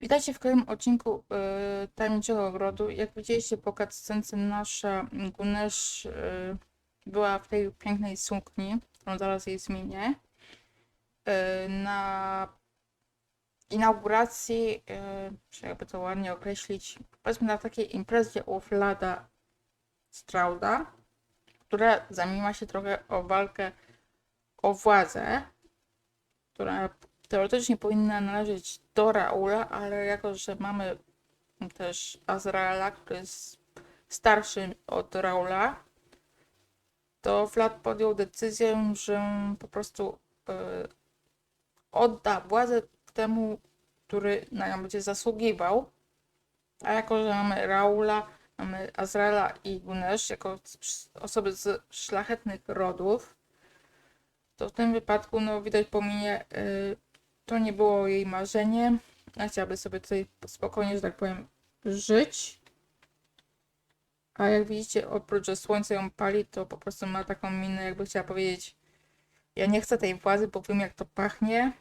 Witajcie w kolejnym odcinku y, Tajemniczego Ogrodu. Jak widzieliście po cutscence nasza Gunesh y, była w tej pięknej sukni, którą zaraz jej zmienię. Y, na inauguracji, y, jakby to ładnie określić, powiedzmy na takiej imprezie u Vlada Strauda, która zamieniła się trochę o walkę o władzę, która teoretycznie powinna należeć do Raula, ale jako, że mamy też Azraela, który jest starszy od Raula, to Vlad podjął decyzję, że po prostu y, odda władzę temu, który na nią będzie zasługiwał. A jako, że mamy Raula, mamy Azraela i Gunesh jako osoby z szlachetnych rodów, to w tym wypadku, no widać po minie, y, to nie było jej marzeniem. Ona chciałaby sobie tutaj spokojnie, że tak powiem, żyć. A jak widzicie, oprócz, że słońce ją pali, to po prostu ma taką minę, jakby chciała powiedzieć ja nie chcę tej władzy, bo wiem jak to pachnie.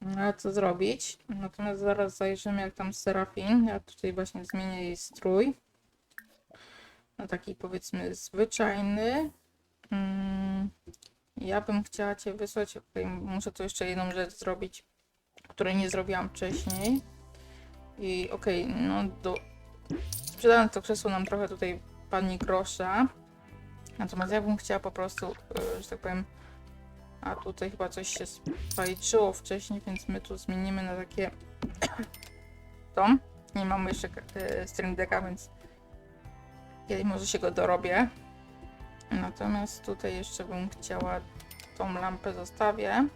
No ale co zrobić? Natomiast zaraz zajrzymy jak tam Serafin. Ja tutaj właśnie zmienię jej strój. Na taki powiedzmy zwyczajny. Mm, ja bym chciała Cię wysłać. okej, muszę tu jeszcze jedną rzecz zrobić, której nie zrobiłam wcześniej. I okej, no do. Sprzedając to krzesło nam trochę tutaj pani grosza. Natomiast ja bym chciała po prostu, y, że tak powiem. A tutaj chyba coś się spajczyło wcześniej, więc my tu zmienimy na takie. to. Nie mamy jeszcze y, stream decka, więc kiedyś może się go dorobię. Natomiast tutaj jeszcze bym chciała tą lampę zostawię.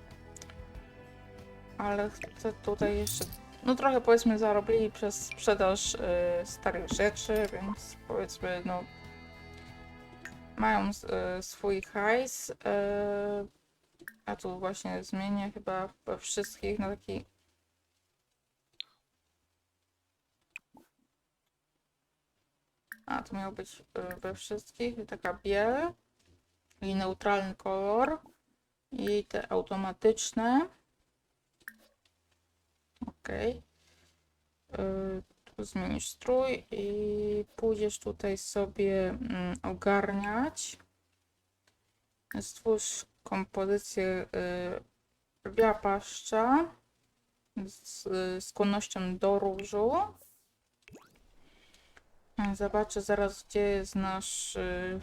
Ale chcę tutaj jeszcze, no trochę powiedzmy zarobili przez sprzedaż y, starych rzeczy, więc powiedzmy no mają y, swój hajs. Y, a tu właśnie zmienię chyba wszystkich na taki A, to miało być y, we wszystkich, taka biel i neutralny kolor i te automatyczne. Ok. Tu zmienisz strój i pójdziesz tutaj sobie mm, ogarniać. Stwórz kompozycję y, lwia paszcza z skłonnością do różu. Zobaczę zaraz, gdzie jest nasz y,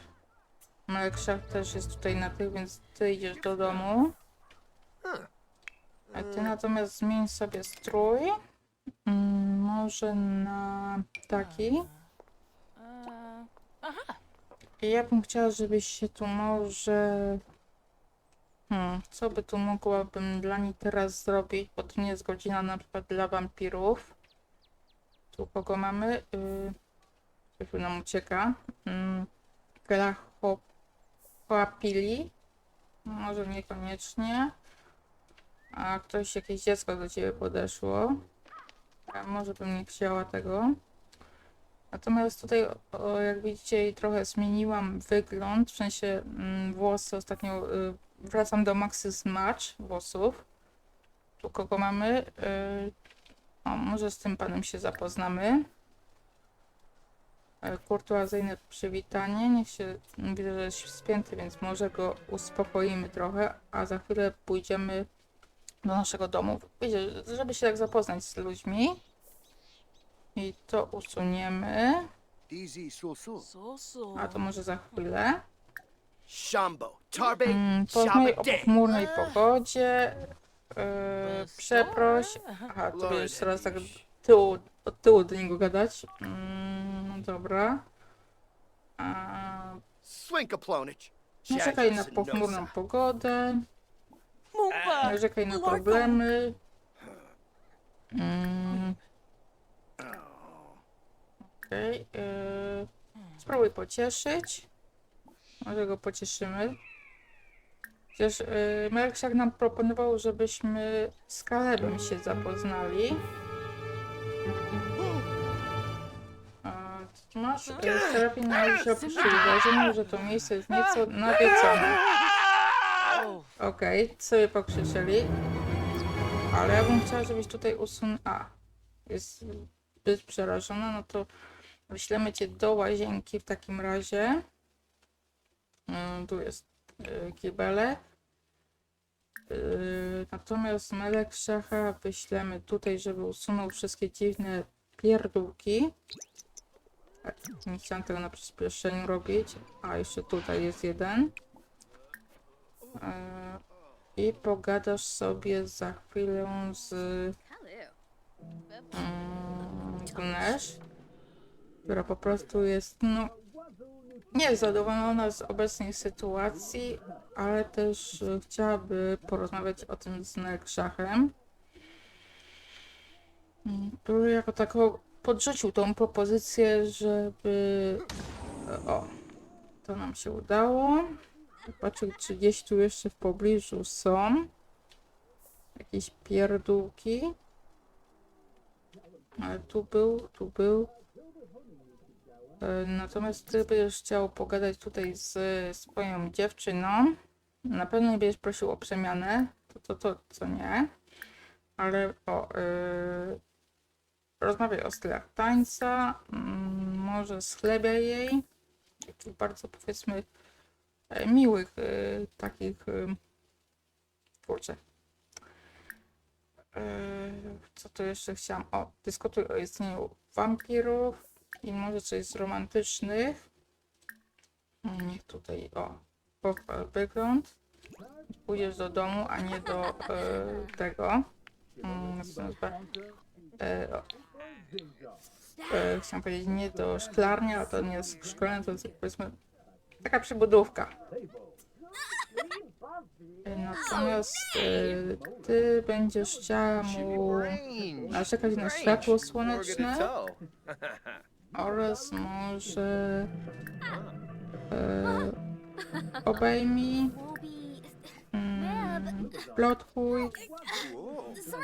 Malekszak też jest tutaj na tych, więc ty idziesz do domu. A ty natomiast zmień sobie strój. Mm, może na taki. I ja bym chciała, żebyś się tu może... Hmm, co by tu mogłabym dla niej teraz zrobić, bo to nie jest godzina na przykład dla wampirów. Tu kogo mamy? Yy, nam ucieka. Yy, Glachoapili. Może niekoniecznie. A ktoś, jakieś dziecko do ciebie podeszło. A może bym nie chciała tego. Natomiast tutaj, o, jak widzicie, trochę zmieniłam wygląd, w sensie mm, włosy ostatnio y, wracam do Maxy Match włosów. Tu kogo mamy? Y, o, może z tym panem się zapoznamy. E, Kurtuazyjne przywitanie. Niech się, widzę, że jest spięty, więc może go uspokoimy trochę, a za chwilę pójdziemy do naszego domu. Wiecie, żeby się tak zapoznać z ludźmi. I to usuniemy. A to może za chwilę. Mm, o Shabba pochmurnej pogodzie. Yy, przeproś. Aha, to będziesz teraz tak tyłu, od tyłu do niego gadać. Mm, no dobra. A, Swinkaplonich. narzekaj na pochmurną pogodę. Mumba. Narzekaj na problemy. Mm. Okej. yy, spróbuj pocieszyć. Może go pocieszymy. Chociaż yy, Melksiak nam proponował, żebyśmy z Kalebem się zapoznali. A, masz? Yy, należy opuścić wrażenie, że to miejsce jest nieco nawiedzone. Okej, sobie pokrzyczeli. Ale ja bym chciała, żebyś tutaj usunął. A. jest zbyt przerażona, no to wyślemy cię do łazienki w takim razie. Mm, Tu jest y, kibelek. Y, Natomiast Melek Szacha wyślemy tutaj, żeby usunął wszystkie dziwne pierdółki. Tak, Nie chciałam tego na przyspieszeniu robić. A jeszcze tutaj jest jeden. E, I pogadasz sobie za chwilę z mm, Gnesz, która po prostu jest, no, nie z obecnej sytuacji, ale też chciałaby porozmawiać o tym z Nekszachem, mm, który jako tako podrzucił tą propozycję, żeby... O, to nam się udało. Zobaczył, czy gdzieś tu jeszcze w pobliżu są jakieś pierdółki. Ale tu był, tu był. E, Natomiast ty będziesz chciał pogadać tutaj z swoją dziewczyną. Na pewno nie będziesz prosił o przemianę. To, to, to co nie. Ale o. Yy, rozmawiaj o stylach tańca. Mm, może schlebiaj jej. Takich bardzo powiedzmy miłych e, takich. E, kurczę. E, co tu jeszcze chciałam? O, dyskutuj o istnieniu wampirów i może coś z romantycznych. Niech tutaj, o, wygląd. Pójdziesz do domu, a nie do tego. Mm, chciałam powiedzieć nie do szklarni, to nie jest szkolenie, to jest powiedzmy taka przybudówka. Natomiast e, ty będziesz chciała mu narzekać na światło słoneczne oraz może e, obejmij, mm, plotkuj,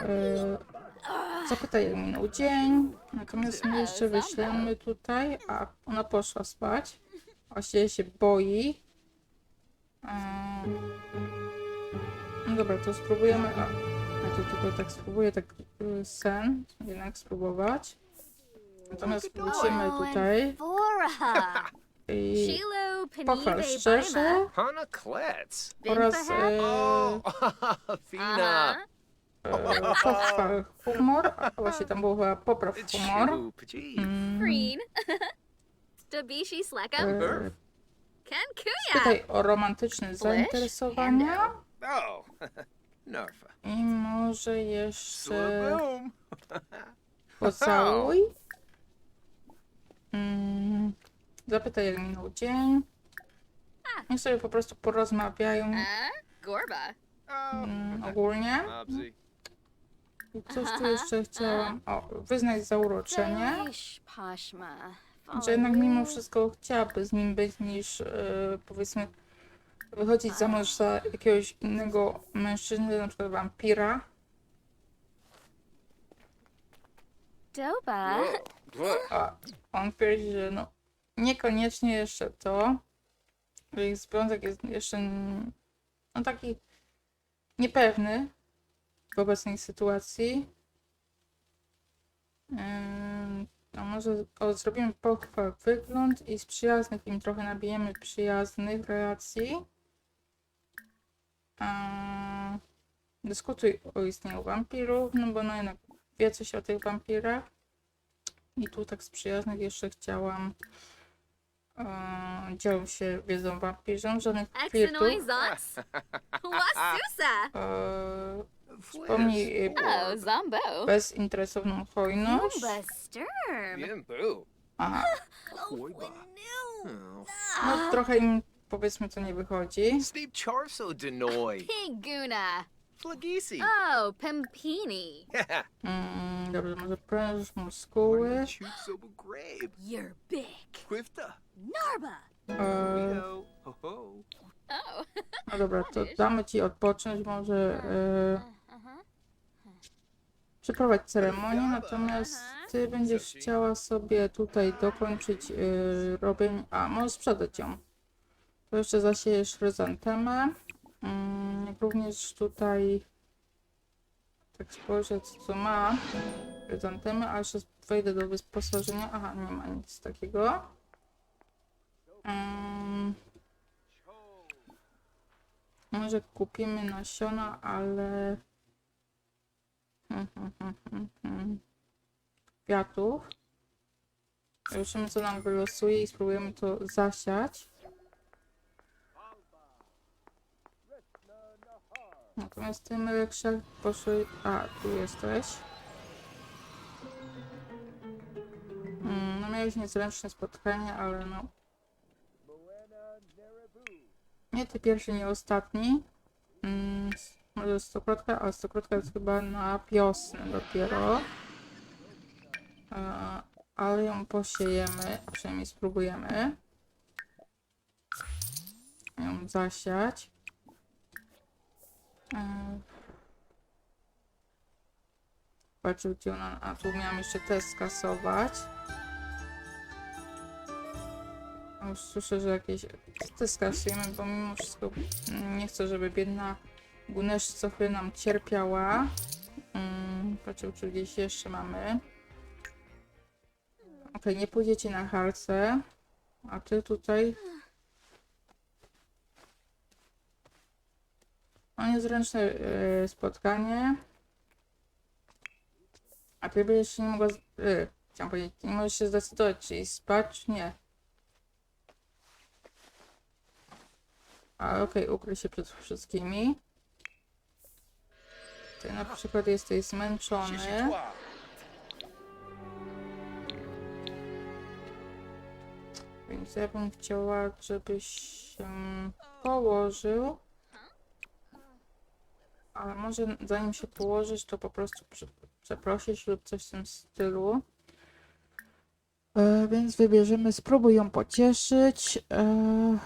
e, zapytaj jak minął dzień, natomiast my jeszcze wyślemy tutaj, a ona poszła spać, właściwie się boi. Em, no dobra, to spróbujemy, a, ja to tylko tak spróbuję, tak y, sen jednak spróbować. Natomiast wrócimy tutaj. I pochwal szczerze. Oraz e, Fina. Pochwal humor, a właśnie tam było chyba popraw humor. Mm, Green. Dabishi Slekam. e, Ken Kuya. Pytaj o romantyczne zainteresowania Oh, Narfa. i może jeszcze pocałuj. Mm, zapytaj jak minął dzień. Niech sobie po prostu porozmawiają Uh, Gorba. Oh, mm, ogólnie. I coś tu jeszcze chciałam. O, wyznać zauroczenie. Pashma. Że jednak mimo wszystko chciałaby z nim być niż e, powiedzmy wychodzić za mąż za jakiegoś innego mężczyznę, na przykład wampira. Doba. Whoa. A on twierdzi, że no niekoniecznie jeszcze to, że ich związek jest jeszcze no taki niepewny w obecnej sytuacji. Ym, może o, zrobimy pochwal wygląd i z przyjaznych im trochę nabijemy przyjaznych relacji. A, dyskutuj o istnieniu wampirów, no bo no jednak wie coś o tych wampirach. I tu tak z przyjaznych jeszcze chciałam e, dzielą się wiedzą wampirzom, żadnych flirtów. E. Wspomnij e, Oh, Zombo. bezinteresowną hojność. Umba Sturm. Yimbu. Aha, Hoiba. Oh. no trochę im powiedzmy to nie wychodzi. Steep Charso Denoy. Piguna. Flagisi. Oh, Pimpini. Mm, dobrze, może pręż muskuły. Shoot Sobo Grabe. You're big. Quifta. Narba. E, Leo. Ho ho. Oh. no dobra, to damy ci odpocząć, może e, przeprowadź ceremonię, natomiast ty będziesz chciała sobie tutaj dokończyć yy, a może sprzedać ją. To jeszcze zasiejesz chryzantemę. Mm, również tutaj tak spojrzę co ma. chryzantemy, a jeszcze wejdę do wyposażenia. Aha, nie ma nic takiego. Mm. Może kupimy nasiona, ale... Hmm, hmm, hmm, hmm, hmm. Kwiatów. Zobaczymy, co nam wylosuje i spróbujemy to zasiać. Natomiast ty, Meleksiak, poszły... A, tu jesteś. Mm, no miałeś niezręczne spotkanie, ale no... Nie ty pierwszy, nie ostatni. Mm, może stokrotka, ale stokrotka jest chyba na wiosnę dopiero. E, ale ją posiejemy, przynajmniej spróbujemy. Ją zasiać. E, Patrzę, gdzie ona... A, tu miałam jeszcze test skasować. Już słyszę, że jakieś testy skasujemy, bo mimo wszystko nie chcę, żeby biedna Co chwilę nam cierpiała. Mm, patrzę, czy gdzieś jeszcze mamy. Okej, nie pójdziecie na halce. A ty tutaj... No niezręczne e, spotkanie. A ty będziesz nie mogła... E, chciałam powiedzieć, nie możesz się zdecydować, czy spać, czy nie. A okej, ukryj się przed wszystkimi. Ty na przykład jesteś zmęczony. Więc ja bym chciała, żebyś się położył. Ale może zanim się położysz, to po prostu prze- przeprosisz lub coś w tym stylu. E, więc wybierzemy, spróbuj ją pocieszyć. E,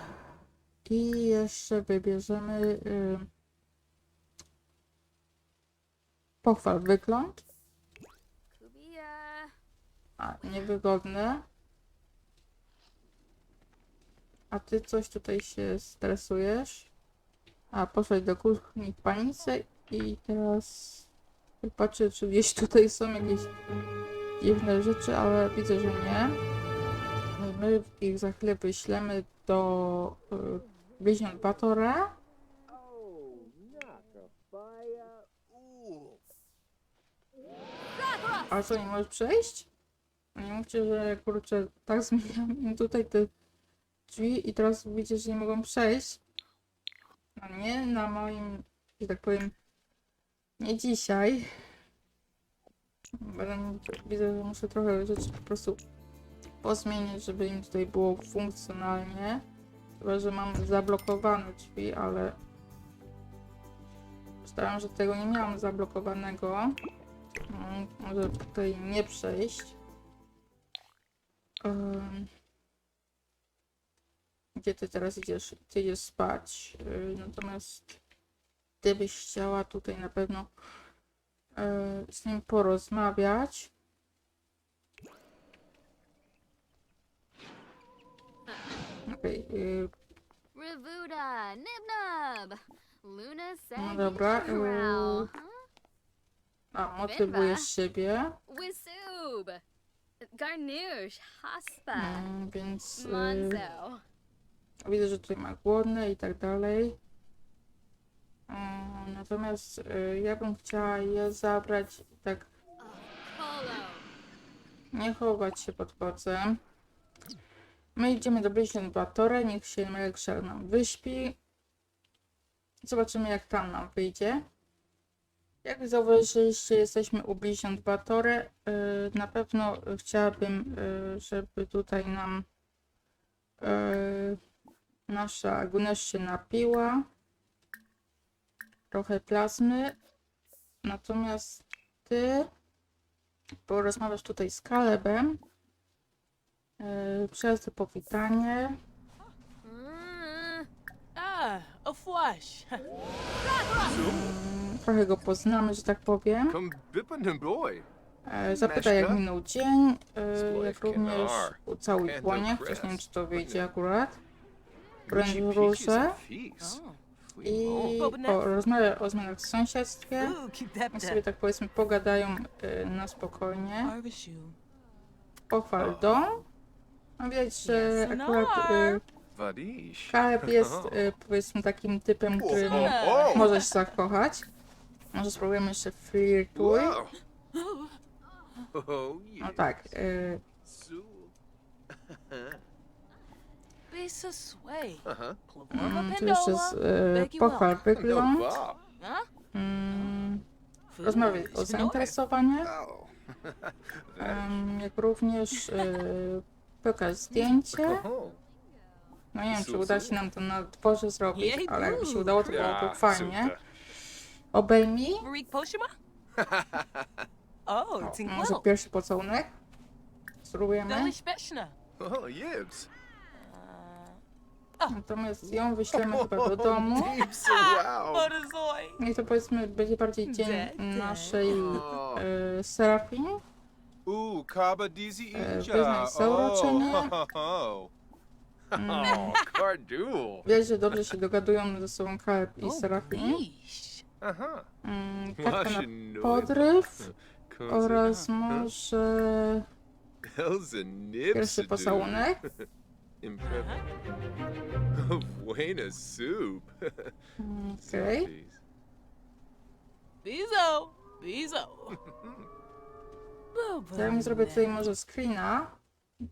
I jeszcze wybierzemy e, pochwal wygląd. A, niewygodne. A ty coś tutaj się stresujesz? A, poszedł do kuchni w panice i teraz patrzę, czy gdzieś tutaj są jakieś dziwne rzeczy, ale widzę, że nie. My ich za chwilę wyślemy do y, bliźniąt Batora. A co, nie możesz przejść? Nie mówcie, że kurczę, tak zmieniam tutaj te drzwi i teraz widzicie, że nie mogą przejść. No nie na moim, że tak powiem, nie dzisiaj. Będę, widzę, że muszę trochę rzeczy po prostu pozmienić, żeby im tutaj było funkcjonalnie. Chyba, że mam zablokowane drzwi, ale Myślałam, że tego nie miałam zablokowanego. Może tutaj nie przejść. Gdzie ty teraz idziesz? Ty idziesz spać. Y, Natomiast ty byś chciała tutaj na pewno e, z nim porozmawiać. Okej, y, Ravuda. Nibnub. Luna Sag. dobra, y- a motywujesz siebie. Wisub. Garnouche. Haspa. Mm, więc y, Monzo. widzę, że tutaj ma głodne i tak dalej. Mm, Natomiast y, ja bym chciała je zabrać i tak nie chować się pod pocem. My idziemy do bliźniąt niech się Melkszer nam wyśpi. Zobaczymy jak tam nam wyjdzie. Jak zauważyliście, jesteśmy u bliźniąt Batore. Y, Na pewno chciałabym, y, żeby tutaj nam y, nasza Gunesh się napiła. Trochę plazmy. Natomiast ty porozmawiasz tutaj z Kalebem. Przez powitanie. Mm. Ah, a flash. Trochę go poznamy, że tak powiem. E, Zapytaj jak minął dzień, e, jak w również Can't dłonie. do Chociaż nie wiem, czy to wyjdzie akurat. Broń peaches róże. Oh. i po, rozmawia o zmianach w sąsiedztwie. I sobie tak powiedzmy pogadają y, na spokojnie. Pochwal dom. No widać, że akurat. Kaleb jest powiedzmy takim typem, którym Oh, możesz zakochać. Może spróbujemy jeszcze flirtuj. Whoa. Oh, No tak, y, Sue. Bisa sway. Uh-huh. Mm, tu jeszcze z, y, pochwal No wygląd. Huh? Mm, Food rozmawiaj is o in zainteresowaniach. Em, jak również y, pokaż zdjęcie. No nie wiem, czy uda się nam to na dworze zrobić, ale jakby się udało, to byłoby Yeah, fajnie. super. Obejmij. Marik Poshima? Oh, O, Tinkwell. może pierwszy pocałunek. Spróbujemy. Delish Beshna. Oh, Yibs. Natomiast ją wyślemy chyba do domu. Deeps, wow. I to powiedzmy będzie bardziej dzień naszej Oh. y, Serafin. Ooh, Kaba Dizi E, Inja. wyznaj zauroczenie. Oh, oh, oh. Wiesz, że dobrze się dogadują ze sobą Kaleb i Oh, Serafin. Huh. Mm, kartka na podryw oraz może pierwszy pocałunek. Imprep. Buena soup. Mm, Okej. Bizo. Bizo. To ja mi zrobię tutaj może screena.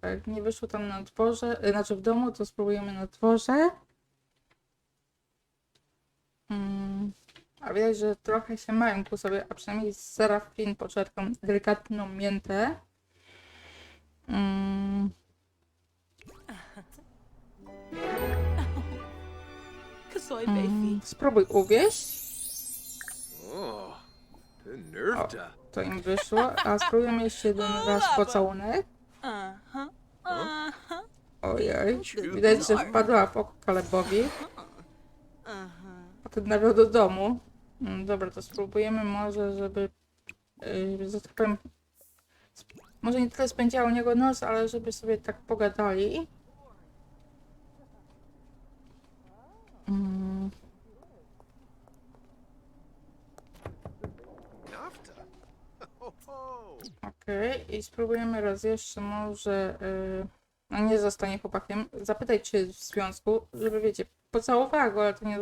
Jak nie wyszło tam na dworze, y, znaczy w domu, to spróbujemy na dworze. Mm, a widać, że trochę się mają ku sobie, a przynajmniej Serafin poczerpał delikatną miętę. Mm, mm, spróbuj uwieść. Nerve to. Im wyszło. A spróbujemy jeszcze jeden raz pocałunek. Ojej. Widać, że wpadła w oko Kalebowi. Nawiał do domu. Mm, Dobra, to spróbujemy może, żeby, yy, że tak powiem, może nie tyle spędziła u niego noc, ale żeby sobie tak pogadali. Mm. Okej, i spróbujemy raz jeszcze może, yy, no nie zostanie chłopakiem, zapytaj czy w związku, żeby wiecie, pocałowała go, ale to nie,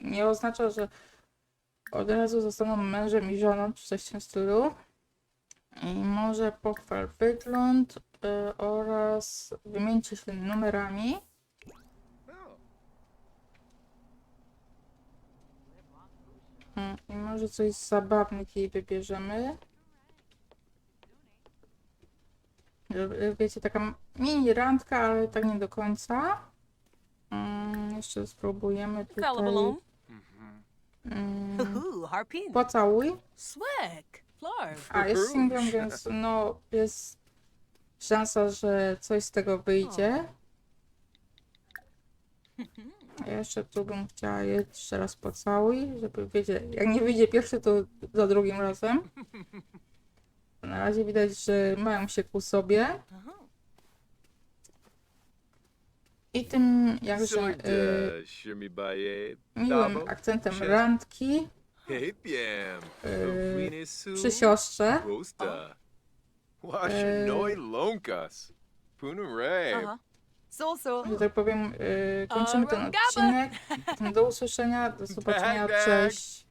nie oznacza, że od razu zostaną mężem i żoną, czy coś w tym stylu. I może pochwal wygląd y, oraz wymieńcie się numerami. Oh. Mm, I może coś z zabawnych jej wybierzemy. Żeby, Wiecie, taka mini randka, ale tak nie do końca. Mm, jeszcze spróbujemy tutaj. Mm, Harpin. pocałuj. Swag. Flarv. A jest singlem, więc no jest szansa, że coś z tego wyjdzie. Ja jeszcze tu bym chciała jeszcze raz pocałuj, żeby wiecie, jak nie wyjdzie pierwszy, to za drugim razem. Na razie widać, że mają się ku sobie. Uh-huh. I tym jakże y, miłym akcentem randki y, przy siostrze. So so. że tak powiem, y, kończymy ten odcinek. Do usłyszenia, do zobaczenia, cześć.